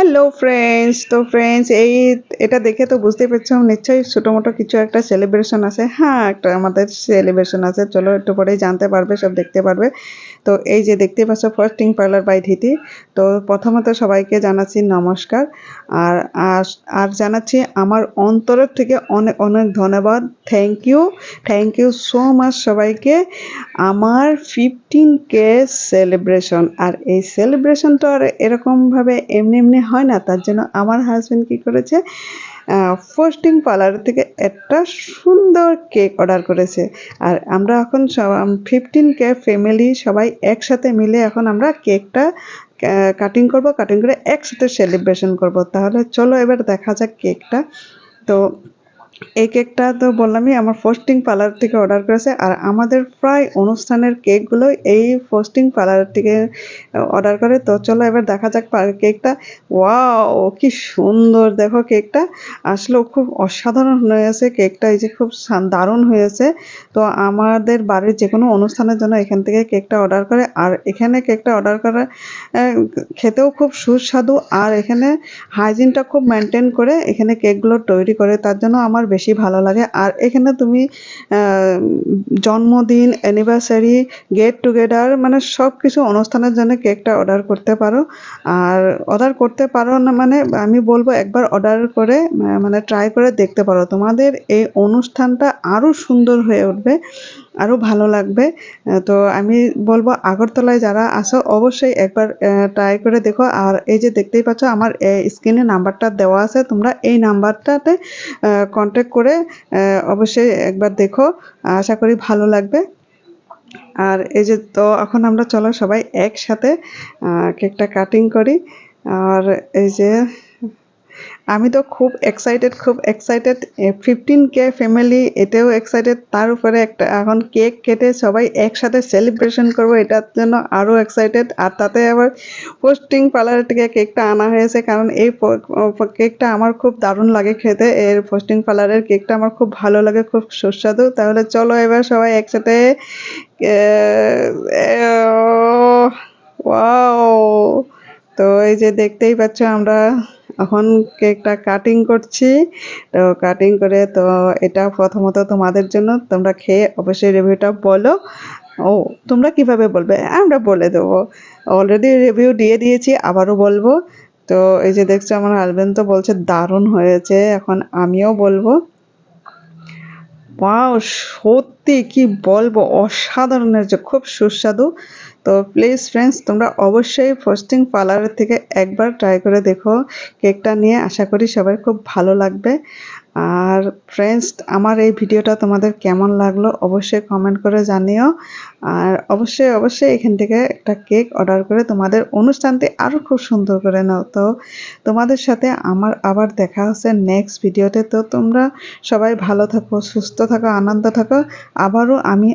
Hello friends তো friends এই এটা দেখে তো বুঝতেই পারছ, নিশ্চয়ই মোটো কিছু একটা সেলিব্রেশন আছে। হ্যাঁ একটা আমাদের সেলিব্রেশন আছে। চলো একটু পরেই জানতে পারবে, সব দেখতে পারবে। তো এই যে দেখতে পাচ্ছ ফার্স্টিং পার্লার বাই ধীতি তো প্রথমত সবাইকে জানাচ্ছি নমস্কার। আর, আর- আর জানাচ্ছি আমার অন্তরের থেকে অনেক অনেক ধন্যবাদ। Thank you thank you so much সবাইকে। আমার ফিফটিন কে সেলিব্রেশন আর এই সেলিব্রেশন তো আর এরকমভাবে এমনি এমনি হয় না, তার জন্য আমার হাজব্যান্ড কী করেছে ফার্স্টিং পার্লার থেকে একটা সুন্দর কেক অর্ডার করেছে। আর আমরা এখন সব ফিফটিন কে ফ্যামিলি সবাই একসাথে মিলে এখন আমরা কেকটা কাটিং করব কাটিং করে একসাথে সেলিব্রেশন করব। তাহলে চলো এবার দেখা যাক কেকটা তো এই কেকটা তো বললামই, আমার ফোস্টিং পার্লার থেকে অর্ডার করেছে, আর আমাদের প্রায় অনুষ্ঠানের কেকগুলো এই ফোস্টিং পার্লার থেকে অর্ডার করে। তো চলো এবার দেখা যাক কেকটা ওয়াও কি সুন্দর, দেখো কেকটা আসলেও খুব অসাধারণ হয়েছে কেকটা এই যে খুব দারুণ হয়েছে। তো আমাদের বাড়ির যে কোনো অনুষ্ঠানের জন্য এখান থেকে কেকটা অর্ডার করে, আর এখানে কেকটা অর্ডার করা খেতেও খুব সুস্বাদু, আর এখানে হাইজিনটা খুব মেনটেন করে এখানে কেকগুলো তৈরি করে। তার জন্য আমার বেশি ভালো লাগে। আর এখানে তুমি জন্মদিন অ্যানিভার্সারি গেট টুগেদার মানে সব কিছু অনুষ্ঠানের জন্য কেকটা অর্ডার করতে পারো। আর অর্ডার করতে পারো না মানে আমি বলব একবার অর্ডার করে মানে ট্রাই করে দেখতে পারো। তোমাদের এই অনুষ্ঠানটা আরও সুন্দর হয়ে উঠবে। আরও ভালো লাগবে। তো আমি বলব, আগরতলায় যারা আসো অবশ্যই একবার ট্রাই করে দেখো। আর এই যে দেখতেই পাচ্ছ, আমার স্ক্রিনে নাম্বারটা দেওয়া আছে। তোমরা এই নাম্বারটাতে কন্ট্যাক্ট করে অবশ্যই একবার দেখো। আশা করি ভালো লাগবে। আর এই যে, তো এখন আমরা চলো সবাই একসাথে কেকটা কাটিং করি। আর এই যে আমি তো খুব এক্সাইটেড খুব এক্সাইটেড ফিফটিন কে ফ্যামিলি এটাও এক্সাইটেড তার উপরে একটা, এখন কেক কেটে সবাই একসাথে সেলিব্রেশন করব, এটার জন্য আরও এক্সাইটেড আর তাতে আবার পোস্টিং পার্লার থেকে কেকটা আনা হয়েছে, কারণ এই কেকটা আমার খুব দারুণ লাগে খেতে, এর পোস্টিং পার্লারের কেকটা আমার খুব ভালো লাগে, খুব সুস্বাদু, তাহলে চলো এবার সবাই একসাথে ওয়াও, তো এই যে দেখতেই পাচ্ছ আমরা এখন কেকটা কাটিং করছি। তো কাটিং করে তো এটা প্রথমত তোমাদের জন্য। তোমরা খেয়ে অবশ্যই রিভিউটা বলো। ও, তোমরা কীভাবে বলবে? আমরা বলে দেবো। অলরেডি রিভিউ দিয়ে দিয়েছি, আবারও বলব। তো এই যে দেখছ, আমার হাজবেন্ড তো বলছে দারুণ হয়েছে। এখন আমিও বলব। ওয়াও সত্যি কি বলব? অসাধারণের যে খুব সুস্বাদু। তো প্লিজ ফ্রেন্ডস তোমরা অবশ্যই ফোস্টিং পার্লারের থেকে একবার ট্রাই করে দেখো। কেকটা নিয়ে আশা করি সবাই খুব ভালো লাগবে। আর ফ্রেন্ডস আমার এই ভিডিওটা তোমাদের কেমন লাগল অবশ্যই কমেন্ট করে জানিও। আর অবশ্যই অবশ্যই এখান থেকে একটা কেক অর্ডার করে তোমাদের অনুষ্ঠানটি আরও খুব সুন্দর করে নাও। তো তোমাদের সাথে আমার আবার দেখা হচ্ছে নেক্সট ভিডিওতে তো তোমরা সবাই ভালো থাকো, সুস্থ থাকো, আনন্দ থাকো। আবারও আমি